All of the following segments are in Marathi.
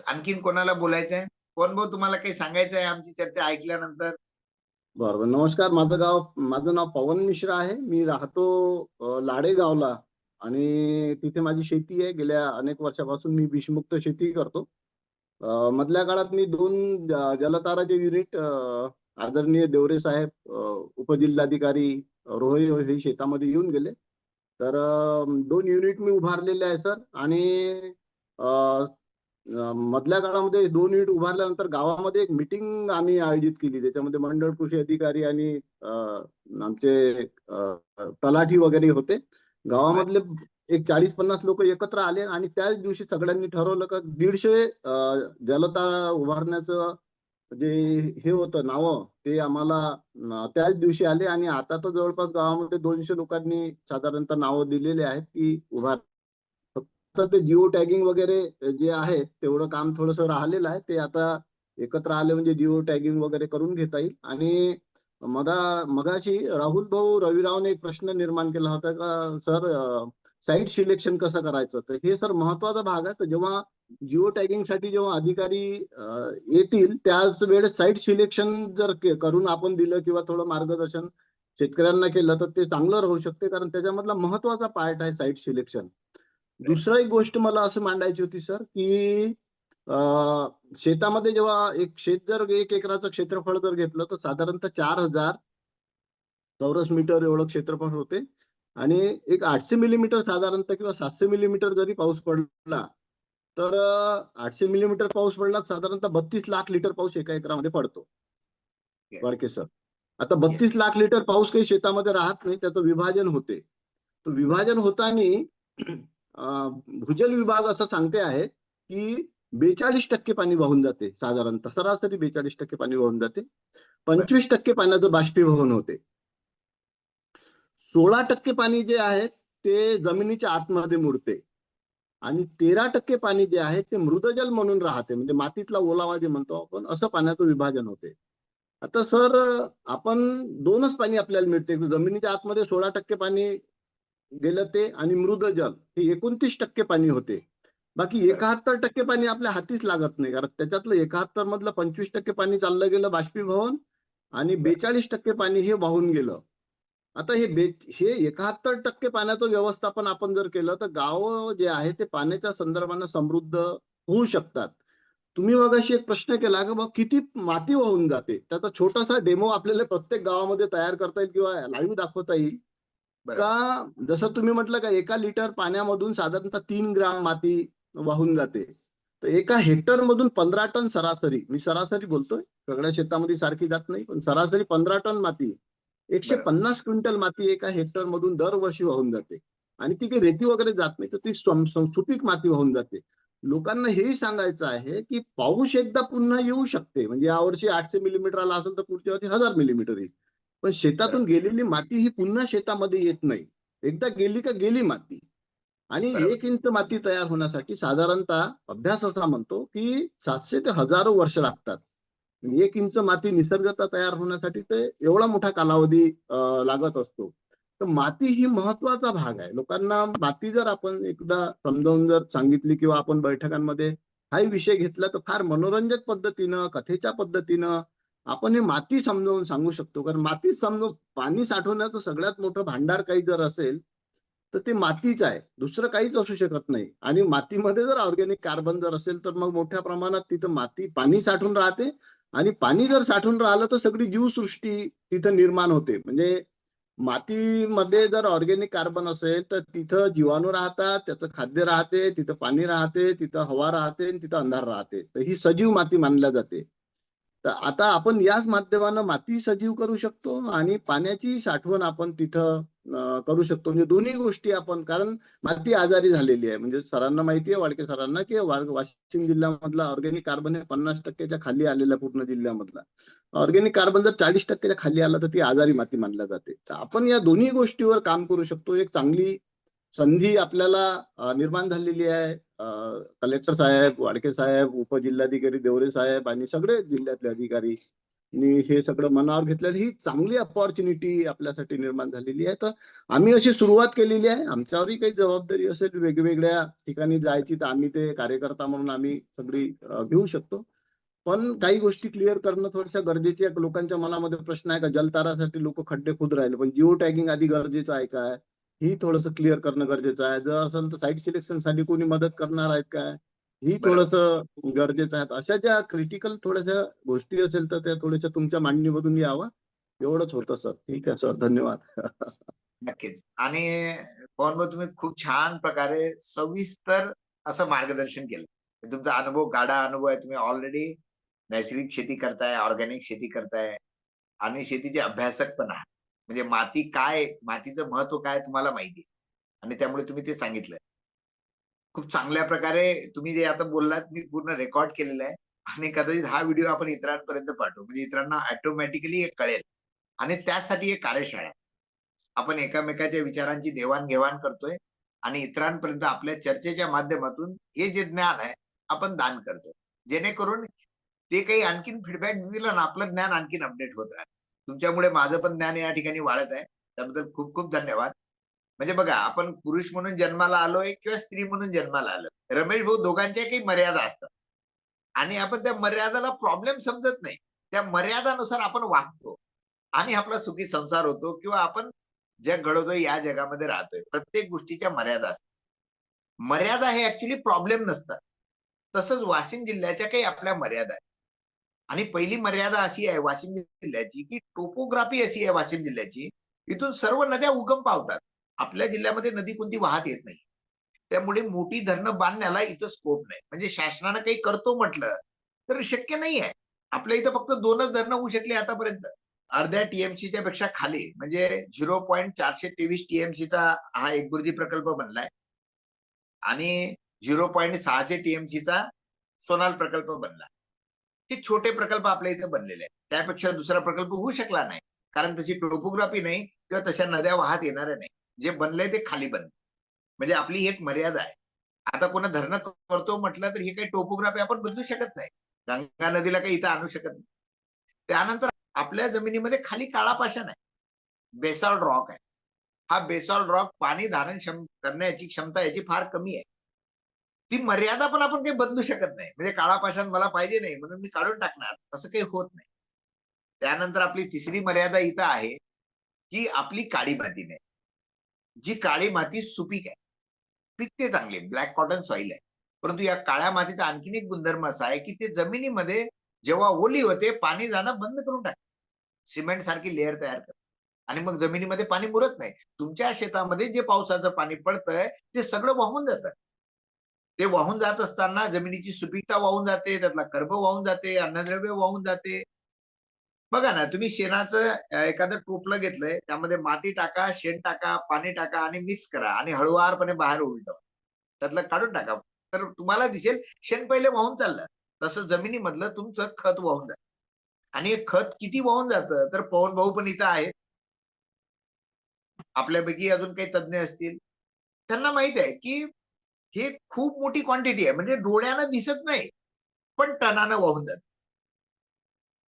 येस आणखीन कोणाला बोलायचं आहे कोण भाऊ तुम्हाला काही सांगायचं आहे आमची चर्चा ऐकल्यानंतर? बरोबर. नमस्कार. माझं गाव माझं नाव पवन मिश्रा आहे. मी राहतो लाडेगावला आणि तिथे माझी शेती आहे. गेल्या अनेक वर्षापासून मी विषमुक्त शेती करतो. मधल्या काळात मी दोन जलताराचे युनिट आदरणीय देवरे साहेब उपजिल्हाधिकारी रोहे हे शेतामध्ये येऊन गेले. तर दोन युनिट मी उभारलेले आहे सर. आणि मधल्या काळामध्ये दोन युनिट उभारल्यानंतर गावामध्ये एक मिटिंग आम्ही आयोजित केली. त्याच्यामध्ये मंडळ कृषी अधिकारी आणि आमचे तलाठी वगैरे होते. गावामधले एक चाळीस पन्नास लोक एकत्र आले आणि त्याच दिवशी सगळ्यांनी ठरवलं का दीडशे जलता उभारण्याचं जे हे होतं नावं ते आम्हाला त्याच दिवशी आले आणि आता तर जवळपास गावामध्ये दोनशे लोकांनी साधारणतः नावं दिलेली आहेत की उभार आता ते जिओ टॅगिंग वगैरे जे आहे तेवढं काम थोडंसं राहिलेलं आहे. ते आता एकत्र आले म्हणजे जिओ टॅगिंग वगैरे करून घेता येईल. आणि मगा मगाशी राहुल भाऊ रविरावने एक प्रश्न निर्माण केला होता का सर साईट सिलेक्शन कसं करायचं? तर हे सर महत्त्वाचा भाग आहे. तर जेव्हा जिओ टॅगिंगसाठी जेव्हा अधिकारी येतील त्याच वेळेस साईट सिलेक्शन जर करून आपण दिलं किंवा थोडं मार्गदर्शन शेतकऱ्यांना केलं तर ते चांगलं राहू शकते. कारण त्याच्यामधला महत्त्वाचा पार्ट आहे साईट सिलेक्शन दुसरं एक गोष्ट मला असं मांडायची होती सर की शेतामध्ये जेव्हा एक शेत जर एक एकराचं क्षेत्रफळ जर घेतलं तर साधारणतः चार हजार चौरस मीटर एवढं क्षेत्रफळ होते. आणि एक आठशे मिलीमीटर साधारणतः किंवा सातशे मिलीमीटर जरी पाऊस पडला तर आठशे मिलीमीटर पाऊस पडला तर साधारणतः बत्तीस लाख लिटर पाऊस एका एकरामध्ये पडतो. वाडके सर. आता बत्तीस लाख लिटर पाऊस काही शेतामध्ये राहत नाही त्याचं विभाजन होते. तर विभाजन होताना भूजल विभाग असं सांगते आहे की बेचाळीस टक्के पाणी वाहून जाते साधारणतः. सरासरी बेचाळीस टक्के पाणी वाहून जाते. पंचवीस टक्के पाण्याचं बाष्पीभवन होते. सोळा टक्के पाणी जे आहे ते जमिनीच्या आतमध्ये मुरते. आणि तेरा टक्के पाणी जे आहे ते मृदजल म्हणून राहते. म्हणजे मातीतला ओलावा जे म्हणतो आपण असं पाण्याचं विभाजन होते. आता सर आपण दोनच पाणी आपल्याला मिळते. जमिनीच्या आतमध्ये सोळा टक्के पाणी गेलं ते आणि मृदजल हे एकोणतीस टक्के पाणी होते. बाकी एकाहत्तर टक्के पाणी आपल्या हातीच लागत नाही कारण त्याच्यातलं एकाहत्तर मधलं पंचवीस टक्के पाणी चाललं गेलं बाष्पीभवन आणि बेचाळीस टक्के पाणी हे वाहून गेलं. आता हे बे हे एकाहत्तर टक्के पाण्याचं व्यवस्थापन आपण जर केलं तर गाव जे आहे ते पाण्याच्या संदर्भानं समृद्ध होऊ शकतात. तुम्ही मगाशी एक प्रश्न केला की बा किती माती वाहून जाते? त्याचा छोटासा डेमो आपल्याला प्रत्येक गावामध्ये तयार करता येईल किंवा लाईव्ह दाखवता येईल. का जसं तुम्ही म्हटलं का एका लिटर पाण्यामधून साधारणतः तीन ग्राम माती वाहून जाते. तर एका हेक्टर मधून पंधरा टन सरासरी मी सरासरी बोलतोय सगळ्या शेतामध्ये सारखी जात नाही पण सरासरी पंधरा टन माती एकशे. पन्नास क्विंटल माती एका हेक्टर मधून दरवर्षी वाहून जाते. आणि ती काही रेती वगैरे जात नाही तर ती सुपीक माती वाहून जाते. लोकांना हेही सांगायचं आहे की पाऊस एकदा पुन्हा येऊ शकते. म्हणजे यावर्षी आठशे मिलीमीटर आला असेल तर पुढच्या वर्षी हजार मिलीमीटर येईल. पण शेतातून गेलेली माती ही पुन्हा शेतामध्ये येत नाही. एकदा गेली का गेली माती. आणि. एक इंच माती तयार होण्यासाठी साधारणतः अभ्यास असा म्हणतो की सातशे ते हजारो वर्ष लागतात. एक इंच माती निसर्गता तयार होण्यासाठी ते एवढा मोठा कालावधी लागत असतो. तर माती ही महत्त्वाचा भाग आहे. लोकांना माती जर आपण एकदा समजावून जर सांगितली किंवा आपण बैठकांमध्ये हाही विषय घेतला तर फार मनोरंजक पद्धतीनं कथेच्या पद्धतीनं आपण हे माती समजावून सांगू शकतो. कारण माती समजून पाणी साठवण्याचं सगळ्यात मोठं भांडार काही जर असेल तर ते मातीच आहे. दुसरं काहीच असू शकत नाही. आणि मातीमध्ये जर ऑर्गॅनिक कार्बन जर असेल तर मग मोठ्या प्रमाणात तिथं माती पाणी साठून राहते. आणि पाणी जर साठून राहिलं तर सगळी जीवसृष्टी तिथं निर्माण होते. म्हणजे मातीमध्ये जर ऑर्गॅनिक कार्बन असेल तर तिथं जीवाणू राहतात त्याचं खाद्य राहते तिथं पाणी राहते तिथं हवा राहते आणि तिथं अंधार राहते. तर ही सजीव माती मानल्या जाते. तर आता आपण याच माध्यमानं माती सजीव करू शकतो आणि पाण्याची साठवण आपण तिथं करू शकतो. म्हणजे दोन्ही गोष्टी आपण कारण माती आजारी झालेली आहे. म्हणजे सरांना माहिती आहे वाडके सरांना की वाशिम जिल्ह्यामधला ऑर्गॅनिक कार्बन हे पन्नास टक्क्याच्या खाली आलेला पूर्ण जिल्ह्यामधला. ऑर्गॅनिक कार्बन जर चाळीस टक्क्याच्या खाली आला तर ती आजारी माती मानल्या जाते. तर आपण या दोन्ही गोष्टीवर काम करू शकतो. एक चांगली संधी आपल्याला निर्माण झालेली आहे. कलेक्टर साहेब वाडके साहेब उपजिल्हाधिकारी देवरे साहेब आणि सगळे जिल्ह्यातले अधिकारी आणि हे सगळं मनावर घेतलं ही चांगली अपॉर्च्युनिटी आपल्यासाठी निर्माण झालेली आहे. तर आम्ही अशी सुरुवात केलेली आहे. आमच्यावरही काही जबाबदारी असेल वेगवेगळ्या ठिकाणी जायची तर आम्ही ते कार्यकर्ता म्हणून आम्ही सगळी घेऊ शकतो. पण काही गोष्टी क्लिअर करणं थोड्याशा गरजेचे आहे. लोकांच्या मनामध्ये प्रश्न आहे का? जलतारासाठी लोक खड्डे खुद राहिले. पण जिओ टॅगिंग आधी गरजेचं आहे काय? ही थोडंसं क्लिअर करणं गरजेचं आहे. जर असेल तर साईट सिलेक्शनसाठी कोणी मदत करणार आहेत काय? ही. थोडंसं गरजेचं आहे. अशा ज्या क्रिटिकल थोड्याशा गोष्टी असेल तर त्या थोड्याशा तुमच्या मांडणीमधून यावं. एवढंच होतं सर ठीक आहे सर धन्यवाद. नक्कीच. आणि भाऊ तुम्ही खूप छान प्रकारे सविस्तर असं मार्गदर्शन केलं. तुमचा अनुभव गाडा अनुभव आहे. तुम्ही ऑलरेडी नैसर्गिक शेती करताय ऑर्गॅनिक शेती करताय आणि शेतीचे अभ्यासक पण आहात. म्हणजे माती काय मातीचं महत्त्व काय तुम्हाला माहिती आहे. आणि त्यामुळे तुम्ही ते सांगितलं. खूप चांगल्या प्रकारे तुम्ही जे आता बोललात मी पूर्ण रेकॉर्ड केलेलं आहे. आणि कदाचित हा व्हिडिओ आपण इतरांपर्यंत पाठवू. म्हणजे इतरांना ऑटोमॅटिकली कळेल. आणि त्यासाठी एक कार्यशाळा आहे. आपण एकामेकाच्या विचारांची देवाणघेवाण करतोय आणि इतरांपर्यंत आपल्या चर्चेच्या माध्यमातून हे जे ज्ञान आहे आपण दान करतोय. जेणेकरून ते काही आणखीन फीडबॅक दिला ना आपलं ज्ञान आणखीन अपडेट होत राहत तुमच्यामुळे माझं पण ज्ञान या ठिकाणी वाढत आहे. त्याबद्दल खूप खूप धन्यवाद. म्हणजे बघा आपण पुरुष म्हणून जन्माला आलोय किंवा स्त्री म्हणून जन्माला आलोय. रमेश भाऊ दोघांच्या काही मर्यादा असतात. आणि आपण त्या मर्यादाला प्रॉब्लेम समजत नाही. त्या मर्यादानुसार आपण वागतो. आणि आपला सुखी संसार होतो किंवा आपण जग घडवतोय या जगामध्ये राहतोय. प्रत्येक गोष्टीच्या मर्यादा असतात. मर्यादा हे ऍक्च्युली प्रॉब्लेम नसतात. तसंच वाशिम जिल्ह्याच्या काही आपल्या मर्यादा आहेत. आणि पहिली मर्यादा अशी आहे वाशिम जिल्ह्याची की टोपोग्राफी अशी आहे वाशिम जिल्ह्याची. इथून सर्व नद्या उगम पावतात. आपल्या जिल्ह्यामध्ये नदी कोणती वाहत येत नाही. त्यामुळे मोठी धरणं बांधण्याला इथं स्कोप नाही. म्हणजे शासनानं काही करतो म्हटलं तर शक्य नाही आहे आपल्या इथं फक्त दोनच धरणं होऊ शकले आतापर्यंत. अर्ध्या टीएमसीच्या पेक्षा खाली म्हणजे झिरो पॉईंट चारशे तेवीस टीएमसीचा हा एकबुर्जी प्रकल्प बनलाय. आणि झिरो पॉईंट सहाशे टीएमसीचा सोनाल प्रकल्प बनला. हे छोटे प्रकल्प आपल्या इथे बनलेले आहेत. त्यापेक्षा दुसरा प्रकल्प होऊ शकला नाही. कारण तशी टोपोग्राफी नाही किंवा तशा नद्या वाहत येणाऱ्या नाही. जे बनलंय ते खाली बनले म्हणजे आपली एक मर्यादा आहे. आता कोणा धरणं करतो म्हटलं तर ही काही टोपोग्राफी आपण बदलू शकत नाही. गंगा नदीला काही इथं आणू शकत नाही. त्यानंतर आपल्या जमिनीमध्ये खाली काळा पाषाण आहे. बेसॉल्ट रॉक आहे. हा बेसॉल्ट रॉक पाणी धारण क्षम करण्याची क्षमता याची फार कमी आहे. ती मर्यादा पण आपण काही बदलू शकत नाही. म्हणजे काळा पाषाण मला पाहिजे नाही म्हणून मी काढून टाकणार. असं काही होत नाही. त्यानंतर आपली तिसरी मर्यादा इथं आहे की आपली काळी माती नाही. जी काळी माती सुपीक आहे. पिकते चांगले ब्लॅक कॉटन सॉइल आहे. परंतु या काळ्या मातीचा आणखीन एक गुणधर्म असा आहे की ते जमिनीमध्ये जेव्हा ओली होते पाणी जाणं बंद करून टाकते सिमेंट सारखी लेअर तयार करते आणि मग जमिनीमध्ये पाणी मुरत नाही. तुमच्या शेतामध्ये जे पावसाचं पाणी पडतंय ते सगळं वाहून जातं. ते वाहून जात असताना जमिनीची सुपीकता वाहून जाते त्यातला कर्ब वाहून जाते अन्नद्रव्य वाहून जाते. बघा ना तुम्ही शेणाचं एखादं टोपलं घेतलंय त्यामध्ये माती टाका शेण टाका पाणी टाका आणि मिक्स करा आणि हळुवारपणे बाहेर उलटवा. त्यातलं काढून टाका. तर तुम्हाला दिसेल शेण पहिले वाहून चाललं तसं जमिनीमधलं तुमचं खत वाहून जात. आणि खत किती वाहून जातं तर पवन भाऊ पण इथं आहेत. आपल्यापैकी अजून काही तज्ज्ञ असतील. त्यांना माहीत आहे की हे खूप मोठी क्वांटिटी आहे. म्हणजे डोळ्यानं दिसत नाही पण टनानं वाहून जात.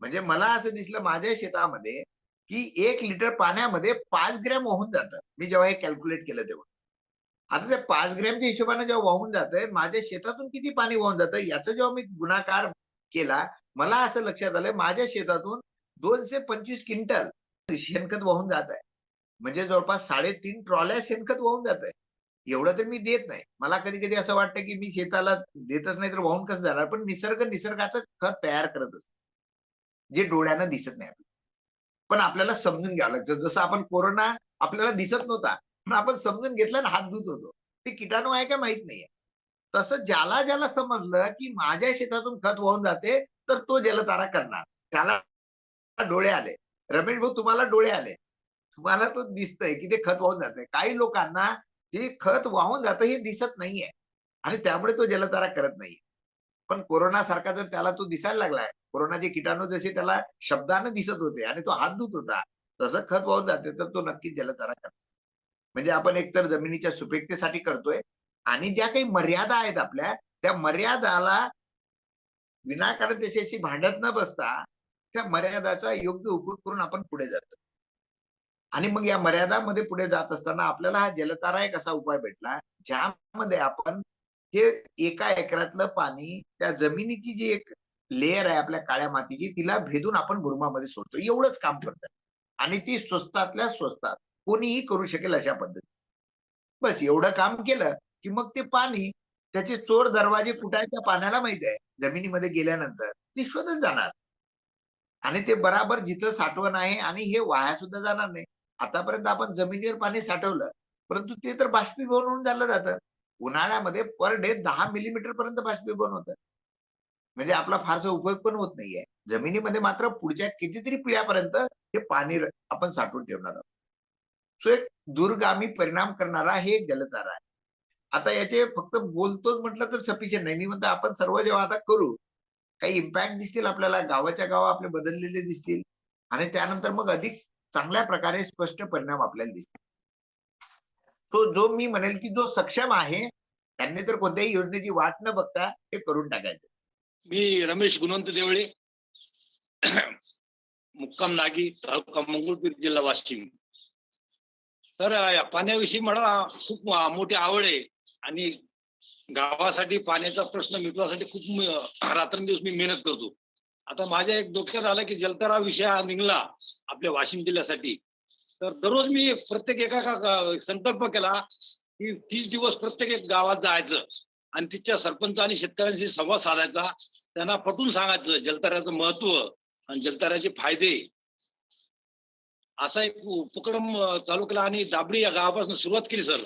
म्हणजे मला असं दिसलं माझ्या शेतामध्ये की एक लिटर पाण्यामध्ये पाच ग्रॅम वाहून जातं. मी जेव्हा हे कॅल्क्युलेट केलं तेव्हा. आता ते पाच ग्रॅमच्या हिशोबाने जेव्हा वाहून जातंय माझ्या शेतातून किती पाणी वाहून जातं याचा जेव्हा मी गुणाकार केला मला असं लक्षात आलं माझ्या शेतातून दोनशे पंचवीस क्विंटल शेणखत वाहून जात आहे म्हणजे जवळपास साडेतीन ट्रॉल्या शेणखत वाहून जात आहे एवढं तर मी देत नाही. मला कधी कधी असं वाटतं की मी शेताला देतच नाही तर वाहून कसं जाणार? पण निसर्ग निसर्गाचं खत तयार करत असतो. जे डोळ्यानं दिसत नाही पण आपल्याला समजून घ्यावं लागतं. जसं आपण कोरोना आपल्याला दिसत नव्हता पण आपण समजून घेतला आणि हात धुत होतो. ते किटाणू आहे का माहीत नाहीये. तसं ज्याला ज्याला समजलं की माझ्या शेतातून खत वाहून जाते तर तो जलतारा करणार. त्याला डोळे आले. रमेश भाऊ तुम्हाला डोळे आले. तुम्हाला तो दिसतंय की ते खत वाहून जाते काही लोकांना हे खत वाहून जातं हे दिसत नाहीये. आणि त्यामुळे तो जलतारा करत नाहीये. पण कोरोना सारखा जर त्याला तो दिसायला लागलाय कोरोनाचे किटाणू जसे त्याला शब्दानं दिसत होते आणि तो हात धुत होता तसं खत वाहून जाते तर तो नक्कीच जलतारा करतो. म्हणजे आपण एकतर जमिनीच्या सुपीकतेसाठी करतोय आणि ज्या काही मर्यादा आहेत आपल्या त्या मर्यादाला विनाकारण त्याच्याशी भांडत न बसता त्या मर्यादाचा योग्य उपयोग करून आपण पुढे जातो. आणि मग या मर्यादामध्ये पुढे जात असताना आपल्याला हा जलतारा एक असा उपाय भेटला? ज्यामध्ये आपण हे एका एकरातलं पाणी त्या जमिनीची जी एक लेअर आहे आपल्या काळ्या मातीची तिला भेदून आपण भुरमामध्ये सोडतो. एवढंच काम करतात. आणि ती स्वस्तातल्या स्वस्तात कोणीही करू शकेल अशा पद्धती बस एवढं काम केलं की मग ते पाणी त्याचे चोर दरवाजे कुठे आहे त्या पाण्याला माहिती आहे? जमिनीमध्ये गेल्यानंतर ते शोधत जाणार. आणि ते बराबर जिथं साठवण आहे आणि हे वाया सुद्धा जाणार नाही. आतापर्यंत आपण जमिनीवर पाणी साठवलं परंतु ते तर बाष्पीभवन होऊन झालं जातं. उन्हाळ्यामध्ये पर डे दहा मिलीमीटर पर्यंत बाष्पीभवन होतं. म्हणजे आपला फारसा उपयोग पण होत नाहीये. जमिनीमध्ये मात्र पुढच्या कितीतरी पिढ्यापर्यंत हे पाणी आपण साठवून ठेवणार आहोत. सो एक दूरगामी परिणाम करणारा हे एक आहे. आता याचे फक्त बोलतोच म्हटलं तर सफिशियंट नाही. मी म्हणतो आपण सर्व जेव्हा आता करू काही इम्पॅक्ट दिसतील आपल्याला गावाच्या गाव आपले बदललेले दिसतील आणि त्यानंतर मग अधिक चांगल्या प्रकारे स्पष्ट परिणाम आपल्याला दिसतो सो जो मी म्हणेल की जो सक्षम आहे त्यांनी तर कोणत्याही योजनेची वाट न बघता हे करून टाकायचं. मी रमेश गुणवंत देवळे मुक्काम नागी तालुका मंगळपीर जिल्हा वाशिम. तर पाण्याविषयी मला खूप मोठी आवड आहे आणि गावासाठी पाण्याचा प्रश्न मिटवासाठी खूप रात्रंदिवस मी मेहनत करतो. आता माझ्या एक डोक्यात आलं की जलतारा विषय हा निघला आपल्या वाशिम जिल्ह्यासाठी. तर दररोज मी प्रत्येक एका संकल्प केला की तीस दिवस प्रत्येक एक गावात जायचं आणि तिथच्या सरपंच आणि शेतकऱ्यांशी संवाद साधायचा. त्यांना पटवून सांगायचं जलताऱ्याचं महत्त्व आणि जलताऱ्याचे फायदे. असा एक उपक्रम चालू केला आणि दाबडी या गावापासून सुरुवात केली सर.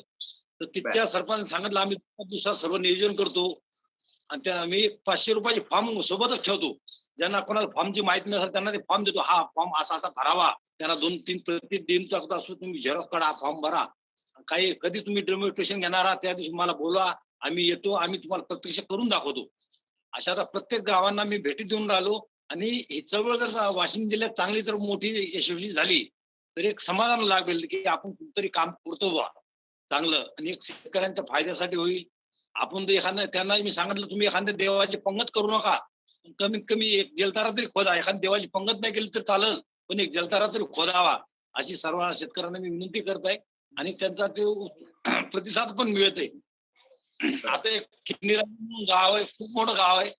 तर तिथच्या सरपंच सांगितलं आम्ही दिवसात सर्व नियोजन करतो आणि त्या आम्ही पाचशे रुपयाचे फॉर्म सोबतच ठेवतो. ज्यांना कोणाला फॉर्मची माहिती नसेल त्यांना ते फॉर्म देतो. हा फॉर्म असा असा भरावा. त्यांना दोन तीन प्रति दिन असतो. तुम्ही झेरॉक्स काढा फॉर्म भरा. काही कधी तुम्ही डेमॉन्स्ट्रेशन घेणार आहात त्या दिवशी मला बोलवा. आम्ही येतो आम्ही तुम्हाला प्रत्यक्ष करून दाखवतो. अशा आता प्रत्येक गावांना मी भेटी देऊन राहिलो. आणि ही चळवळ जर वाशिम जिल्ह्यात चांगली तर मोठी यशस्वी झाली. तर एक समाधान लागेल की आपण कुठतरी काम करतो बा चांगलं. आणि एक शेतकऱ्यांच्या फायद्यासाठी होईल. आपण तर एखाद्या त्यांना मी सांगितलं तुम्ही एखाद्या देवाची पंगत करू नका. कमीत कमी एक जलतारा तरी खोदा. एखाद्या देवाची पंगत नाही केली तर चालेल पण एक जलतारा तरी खोदावा अशी सर्व शेतकऱ्यांना मी विनंती करत आहे आणि त्यांचा ते प्रतिसाद पण मिळत आहे आता एक म्हणून गाव आहे खूप मोठं गाव आहे.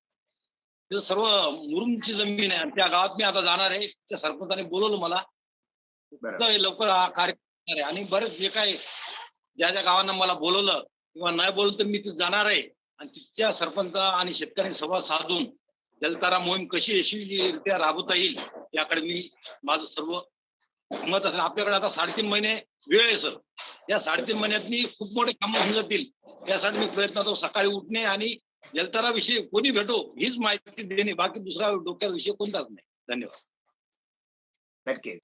ते सर्व मुरुमची जमीन आहे. आणि त्या गावात मी आता जाणार आहे. त्या सरपंचाने बोलवलं मला. लवकर हा कार्यक्रम आहे. आणि बरेच जे काय ज्या ज्या गावांना मला बोलवलं किंवा नाही बोलवलं तर मी तिथे जाणार आहे. आणि तिथच्या सरपंच आणि शेतकऱ्यांनी संवाद साधून जलतारा मोहीम कशी यशस्वीरित्या राबवता येईल याकडे मी माझं सर्व मत असेल. आपल्याकडे आता साडेतीन महिने वेळ आहे सर. या साडेतीन महिन्यात मी खूप मोठे कामं होऊन जातील. यासाठी मी प्रयत्न करतो सकाळी उठणे आणि जलतारा विषयी कोणी भेटो हीच माहिती देणे. बाकी दुसरा डोक्यात विषय कोणताच नाही. धन्यवाद. नक्कीच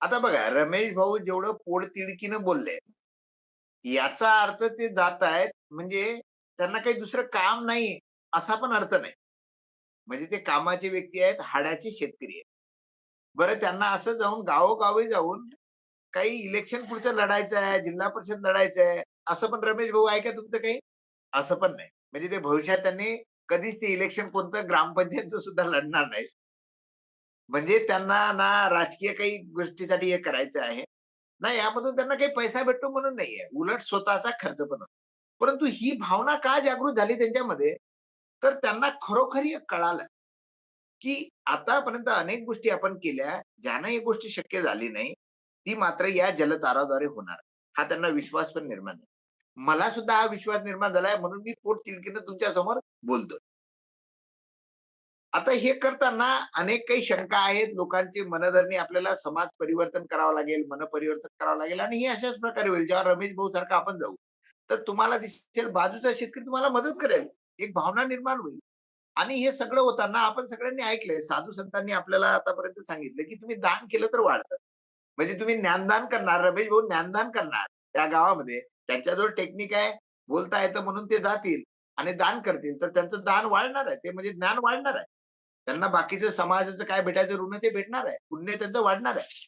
आता बघा रमेश भाऊ जेवढं पोडतिडकीनं बोलले याचा अर्थ ते जात आहेत म्हणजे त्यांना काही दुसरं काम नाही असा पण अर्थ नाही. म्हणजे ते कामाचे व्यक्ती आहेत हाडाचे शेतकरी आहेत. बरं त्यांना असं जाऊन गावोगावी जाऊन काही इलेक्शन पुढचं लढायचं आहे जिल्हा परिषद लढायचं आहे असं पण रमेश भाऊ आहे का तुमचं काही? असं पण नाही. म्हणजे ते भविष्यात त्यांनी कधीच ते इलेक्शन कोणतं ग्रामपंचायतचं सुद्धा लढणार नाही. म्हणजे त्यांना ना राजकीय काही गोष्टीसाठी हे करायचं आहे. ना यामधून त्यांना काही पैसा भेटतो म्हणून नाहीये. उलट स्वतःचा खर्च पण होतो. परंतु ही भावना का जागृत झाली त्यांच्यामध्ये? तर त्यांना खरोखर कळालं की आतापर्यंत अनेक गोष्टी आपण केल्या ज्यांना ही गोष्ट शक्य झाली नाही ती मात्र या जलताराद्वारे होणार. हा त्यांना विश्वास पण निर्माण आहे मला सुद्धा हा विश्वास निर्माण झालाय म्हणून मी पोट तिलकीनं तुमच्यासमोर बोलतोय. आता हे करताना अनेक काही शंका आहेत. लोकांची मनधरणी आपल्याला समाज परिवर्तन करावं लागेल मन परिवर्तन करावं लागेल आणि हे अशाच प्रकारे होईल. जेव्हा रमेश भाऊ सारखा आपण जाऊ तर तुम्हाला दिसेल बाजूचा शेतकरी तुम्हाला मदत करेल. एक भावना निर्माण होईल. आणि हे सगळं होताना आपण सगळ्यांनी ऐकलंय. साधू संतांनी आपल्याला आतापर्यंत सांगितलं की तुम्ही दान केलं तर वाढतं. म्हणजे तुम्ही ज्ञानदान करणार रमेश भाऊ ज्ञानदान करणार त्या गावामध्ये. त्यांच्याजवळ टेक्निक आहे. बोलता येतं म्हणून ते जातील आणि दान करतील. तर त्यांचं दान वाढणार आहे. ते म्हणजे ज्ञान वाढणार आहे. त्यांना बाकीचं समाजाचं काय भेटायचं ऋण ते भेटणार आहे. पुण्य त्यांचं वाढणार आहे.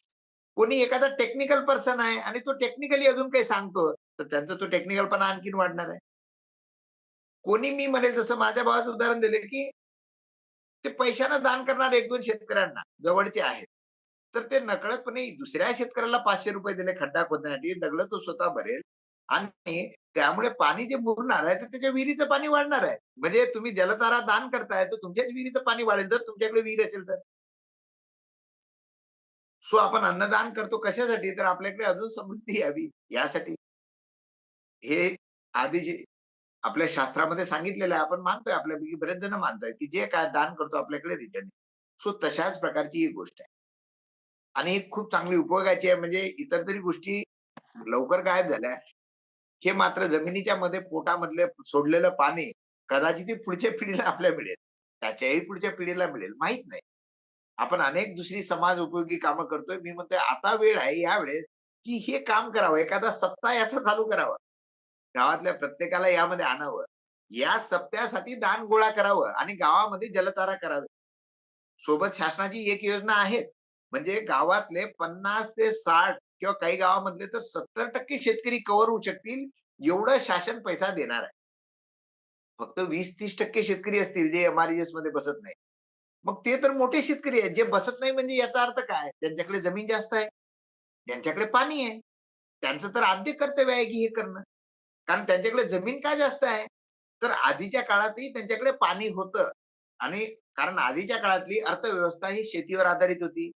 कोणी एखादा टेक्निकल पर्सन आहे आणि तो टेक्निकली अजून काही सांगतो तर त्यांचं तो टेक्निकल पण आणखीन वाढणार आहे. कोणी मी म्हणेल जसं माझ्या भावाचं उदाहरण दिले की ते पैशानं दान करणार एक दोन शेतकऱ्यांना जवळचे आहेत. तर ते नकळतपणे दुसऱ्या शेतकऱ्याला पाचशे रुपये दिले खड्डा खोदण्यासाठी दगड तो स्वतः भरेल आणि त्यामुळे पाणी जे मुरणार आहे तर त्याच्या विहिरीचं पाणी वाढणार आहे. म्हणजे तुम्ही जलतारा दान करताय तर तुमच्याच विहिरीचं पाणी वाढेल जर तुमच्याकडे विहीर असेल तर. सो आपण अन्नदान करतो कशासाठी? तर आपल्याकडे अजून समृद्धी यावी यासाठी. हे आधी आपल्या शास्त्रामध्ये सांगितलेलं आहे आपण मानतोय आपल्यापैकी बरेच जण मानतोय की जे काय दान करतो आपल्याकडे रिटर्न सो तशाच प्रकारची ही गोष्ट आहे. आणि ही खूप चांगली उपयोगाची आहे म्हणजे इतर तरी गोष्टी लवकर गायब झाल्या. हे मात्र जमिनीच्या मध्ये पोटामधले सोडलेलं पाणी कदाचित ते पुढच्या पिढीला आपल्या मिळेल. त्याच्याही पुढच्या पिढीला मिळेल माहीत नाही. आपण अनेक दुसरी समाज उपयोगी कामं करतोय. मी म्हणतोय आता वेळ आहे यावेळेस की हे काम करावं. एखादा सत्ता याचा चालू करावा. गावातल्या प्रत्येकाला यामध्ये आणावं. या सप्त्यासाठी दान गोळा करावं आणि गावामध्ये जलतारा करावे. सोबत शासनाची एक योजना आहे. म्हणजे गावातले पन्नास ते साठ किंवा काही गावामधले तर सत्तर टक्के शेतकरी कव्हर होऊ शकतील एवढं शासन पैसा देणार आहे. फक्त वीस तीस टक्के शेतकरी असतील जे एमआरएसमध्ये बसत नाही. मग ते तर मोठे शेतकरी आहेत. जे बसत नाही म्हणजे याचा अर्थ काय? त्यांच्याकडे जमीन जास्त आहे. त्यांच्याकडे पाणी आहे. त्यांचं तर आद्य कर्तव्य आहे की हे करणं. कारण त्यांच्याकडे जमीन का जास्त आहे? तर आधीच्या काळातही त्यांच्याकडे पाणी होतं. आणि कारण आधीच्या काळातली अर्थव्यवस्था ही शेतीवर आधारित होती.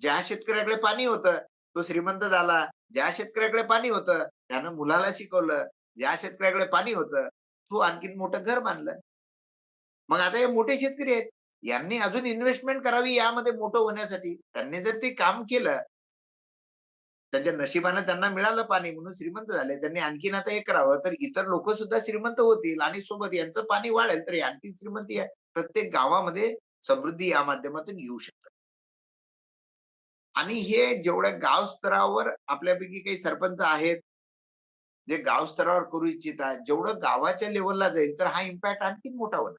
ज्या शेतकऱ्याकडे पाणी होतं तो श्रीमंत झाला. ज्या शेतकऱ्याकडे पाणी होतं त्यानं मुलाला शिकवलं. ज्या शेतकऱ्याकडे पाणी होतं तो आणखीन मोठं घर बांधलं. मग आता हे मोठे शेतकरी आहेत. यांनी अजून इन्व्हेस्टमेंट करावी यामध्ये मोठं होण्यासाठी. त्यांनी जर ते काम केलं त्यांच्या नशिबाने त्यांना मिळालं पाणी म्हणून श्रीमंत झाले. त्यांनी आणखीन आता हे करावं. तर इतर लोक सुद्धा श्रीमंत होतील आणि सोबत यांचं पाणी वाढेल. तर आणखी श्रीमंती आहे. प्रत्येक गावामध्ये समृद्धी या माध्यमातून येऊ शकतात. आणि हे जेवढ्या गाव स्तरावर आपल्यापैकी काही सरपंच आहेत जे गाव स्तरावर करू इच्छितात जेवढं गावाच्या लेवलला जाईल तर हा इम्पॅक्ट आणखी मोठा होणार.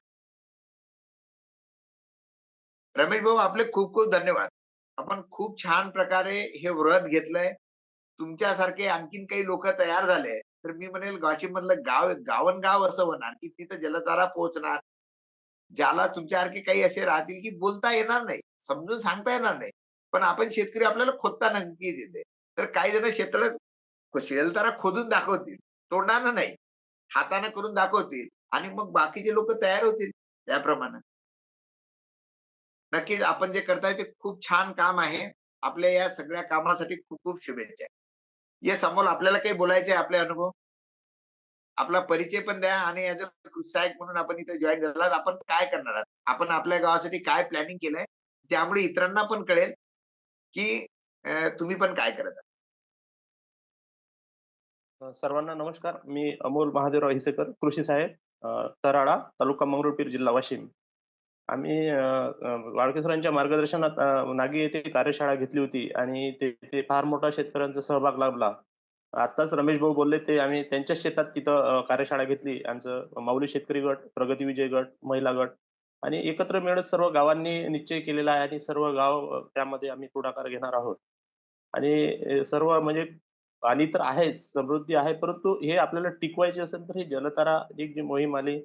रमेश भाऊ आपले खूप खूप धन्यवाद. आपण खूप छान प्रकारे हे व्रत घेतलंय. तुमच्यासारखे आणखीन काही लोक तयार झाले तर मी म्हणेल वाशिम मधलं गाव गावन गाव असं होणार की तिथं जलतारा पोहोचणार. ज्याला तुमच्यासारखे काही असे राहतील की बोलता येणार नाही समजून सांगता येणार नाही. पण आपण शेतकरी आपल्याला खोदता नक्की देते. तर काही जण शेत जलतारा खोदून दाखवतील तोंडानं नाही हाताने करून दाखवतील आणि मग बाकीचे लोक तयार होतील त्याप्रमाणे. नक्कीच आपण जे करताय ते खूप छान काम आहे. आपल्या या सगळ्या कामासाठी खूप खूप शुभेच्छा. या समोर आपल्याला काही बोलायचे आपले अनुभव? आपला परिचय पण द्या आणि याचं सहाय्यक म्हणून आपण इथे जॉईन झाला आपण काय करणार आहात? आपण आपल्या गावासाठी काय प्लॅनिंग केलंय? त्यामुळे इतरांना पण कळेल की तुम्ही पण काय करत आहात. सर्वांना नमस्कार. मी अमोल महादेवराव हिसेकर कृषी साहेब तराळा तराडा तालुका मंगरुळपीर जिल्हा वाशिम. आम्ही वाळकेसरांच्या मार्गदर्शनात नागी येथे कार्यशाळा घेतली होती आणि तेथे फार मोठा शेतकऱ्यांचा सहभाग लाभला. आताच रमेश भाऊ बोलले ते आम्ही त्यांच्याच शेतात तिथं कार्यशाळा घेतली. आमचं माऊली शेतकरी गट प्रगती विजय गट महिला गट आणि एकत्र मिळत सर्व गावांनी निश्चय केलेला आहे आणि सर्व गाव त्यामध्ये आम्ही पुढाकार घेणार आहोत. आणि सर्व म्हणजे आली तर आहेच समृद्धी आहे परंतु हे आपल्याला टिकवायचे असेल तर ही जलतारा एक जी मोहीम आली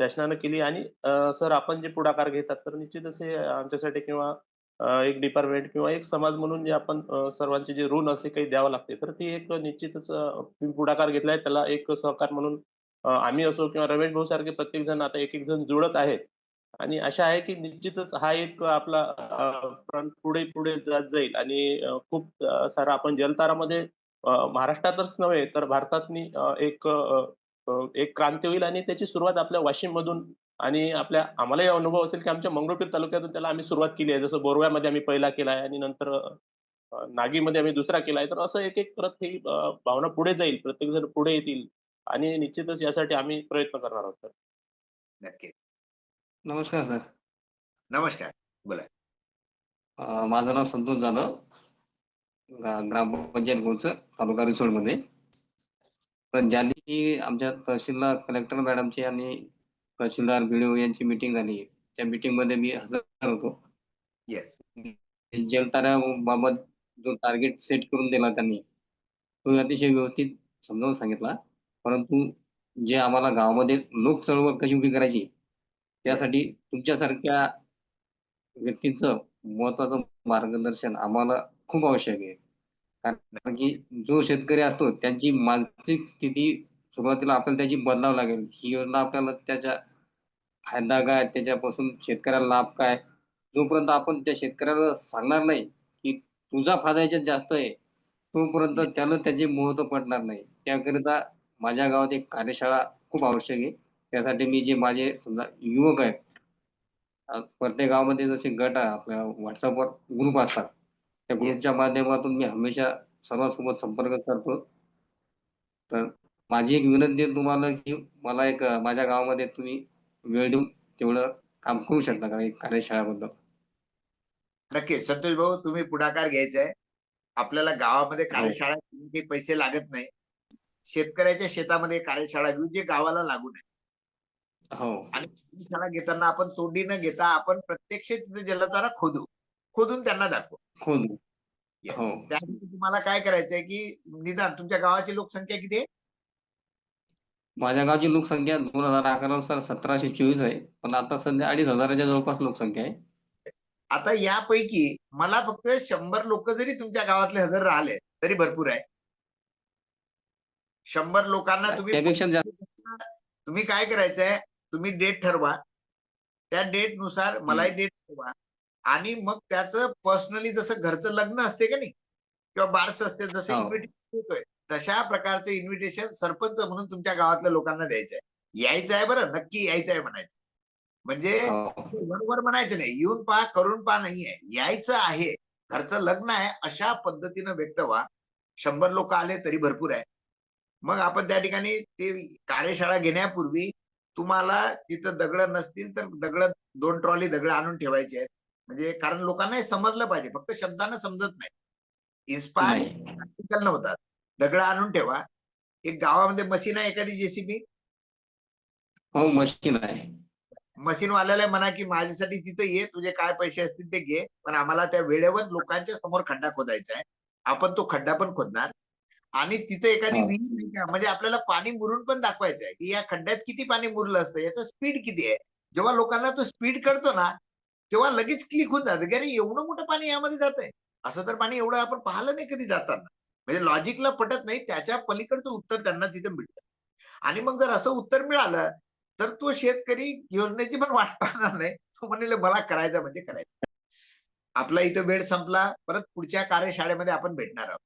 शासनानं केली आणि अ, सर आपण जे पुढाकार घेतात तर निश्चितच हे आमच्यासाठी किंवा अ, एक डिपार्टमेंट किंवा एक समाज म्हणून जे आपण अ, सर्वांचे जे ऋण असते काही द्यावं लागते तर ती एक निश्चितच अ, तुम्ही पुढाकार घेतलाय त्याला एक सहकार म्हणून अ, आम्ही असो किंवा रमेश भाऊ सारखे प्रत्येक जण आता एक एक जण जुळत आहेत. आणि आशा आहे की निश्चितच हा एक आपला अ, पुढे पुढे जात जाईल आणि अ, खूप सारा आपण जलतारामध्ये अ, महाराष्ट्रातच नव्हे तर भारतातनी अ, एक अ, एक क्रांती होईल आणि त्याची सुरुवात आपल्या वाशिम मधून आणि आपल्या आम्हालाही अनुभव असेल की आमच्या मंगरुळपीर तालुक्यातून त्याला आम्ही सुरुवात केली आहे. जसं बोरव्यामध्ये आम्ही पहिला केला आहे आणि नंतर नागीमध्ये आम्ही दुसरा केला आहे. तर असं एक एक करत ही भावना पुढे जाईल. प्रत्येक जण पुढे येतील आणि निश्चितच यासाठी आम्ही प्रयत्न करणार आहोत सर. नक्की नमस्कार सर. नमस्कार. अं, माझं नाव संतोष जाधव ग्रामपंचायत गोळचं तालुका रिसोडमध्ये. तर ज्या दिवशी आमच्या तहसीलला कलेक्टर मॅडमची आणि तहसीलदार बीडीओ यांची मीटिंग झाली. त्या मीटिंगमध्ये मी हजर होतो. येस जलताऱ्याबाबत जो टार्गेट सेट करून दिला त्यांनी तो अतिशय व्यवस्थित समजावून सांगितला. परंतु जे आम्हाला गावामध्ये लोक चळवळ कशी उभी करायची त्यासाठी तुमच्यासारख्या व्यक्तीचं महत्वाचं मार्गदर्शन आम्हाला खूप आवश्यक आहे. कारण की जो शेतकरी असतो त्यांची मानसिक स्थिती सुरुवातीला आपल्याला त्याची बदलावं लागेल. ही योजना आपल्याला त्याच्या फायदा काय त्याच्यापासून शेतकऱ्याला लाभ काय? जोपर्यंत आपण त्या शेतकऱ्याला सांगणार नाही की तुझा फायदा याच्यात जास्त आहे तोपर्यंत त्याला त्याचे महत्त्व पडणार नाही. त्याकरिता माझ्या गावात एक कार्यशाळा खूप आवश्यक आहे. त्यासाठी मी जे माझे समजा युवक आहेत प्रत्येक गावामध्ये जसे गट आहे आपल्या व्हॉट्सअपवर ग्रुप असतात. त्या ग्रुपच्या माध्यमातून मी हमेशा सर्वांसोबत संपर्क करतो. तर माझी एक विनंती आहे तुम्हाला की मला एक माझ्या गावामध्ये तुम्ही वेळ देऊन तेवढं काम करू शकता का? एक कार्यशाळेबद्दल. नक्कीच. संतोष भाऊ तुम्ही पुढाकार घ्यायचा आहे. आपल्याला गावामध्ये कार्यशाळा घेऊन काही पैसे लागत नाही. शेतकऱ्याच्या शेतामध्ये कार्यशाळा घेऊ जे गावाला लागू नये. हो. आणि कार्यशाळा घेताना आपण तोंडी न घेता आपण प्रत्यक्ष जलतारा खोदू. खोदून त्यांना दाखवू. Yes. हो. त्यासाठी तुम्हाला काय करायचंय की निदान तुमच्या गावाची लोकसंख्या किती आहे? माझ्या गावची लोकसंख्या दोन हजार अकरा नुसार सतराशे चोवीस आहे. पण आता सध्या अडीच हजाराच्या जवळपास लोकसंख्या आहे. आता यापैकी मला फक्त शंभर लोक जरी तुमच्या गावातले हजर राहिले तरी भरपूर आहे. शंभर लोकांना तुम्ही त्यापेक्षा जास्त. तुम्ही काय करायचंय तुम्ही डेट ठरवा. त्या डेटनुसार मलाही डेट ठरवा. आणि मग त्याचं पर्सनली जसं घरचं लग्न असते का नाही किंवा बारस असते जसं हो. इन्व्हिटेशन देतोय तशा प्रकारचं इन्व्हिटेशन सरपंच म्हणून तुमच्या गावातल्या लोकांना द्यायचंय? यायचं आहे बरं नक्की यायचं आहे म्हणायचं. म्हणजे हो. बरोबर म्हणायचं नाही. येऊन पहा करून पहा नाहीये यायचं आहे. घरचं लग्न आहे. अशा पद्धतीनं व्यक्त व्हा. शंभर लोक आले तरी भरपूर आहे. मग आपण त्या ठिकाणी ते कार्यशाळा घेण्यापूर्वी तुम्हाला तिथं दगड नसतील तर दगड दोन ट्रॉली दगड आणून ठेवायचे आहेत. म्हणजे कारण लोकांना हे समजलं पाहिजे. फक्त शब्दानं समजत नाही. इन्स्पायर प्रॅक्टिकल नव्हतात. दगड आणून ठेवा. एक गावामध्ये मशीन आहे एखादी जेसीबी हो मशीन आहे. मशीन वाल्याला म्हणा की माझ्यासाठी तिथे ये तुझे काय पैसे असतील ते घे पण आम्हाला त्या वेळेवर लोकांच्या समोर खड्डा खोदायचा आहे. आपण तो खड्डा पण खोदणार. आणि तिथे एखादी हो. विहीर आहे का? म्हणजे आपल्याला पाणी मुरून पण दाखवायचं आहे. की या खड्ड्यात किती पाणी मुरलं असतं? याचं स्पीड किती आहे? जेव्हा लोकांना तो स्पीड कळतो ना तेव्हा लगेच क्लिक होऊन जातं की अरे एवढं मोठं पाणी यामध्ये जात आहे असं तर पाणी एवढं आपण पाहिलं नाही कधी जाताना. म्हणजे लॉजिकला पटत नाही त्याच्या पलीकडचं उत्तर त्यांना तिथे मिळतं. आणि मग जर असं उत्तर मिळालं तर तो शेतकरी योजनेची पण वाट पाहणार नाही. तो म्हणले मला करायचं म्हणजे करायचं. आपला इथं वेळ संपला परत पुढच्या कार्यशाळेमध्ये आपण भेटणार आहोत.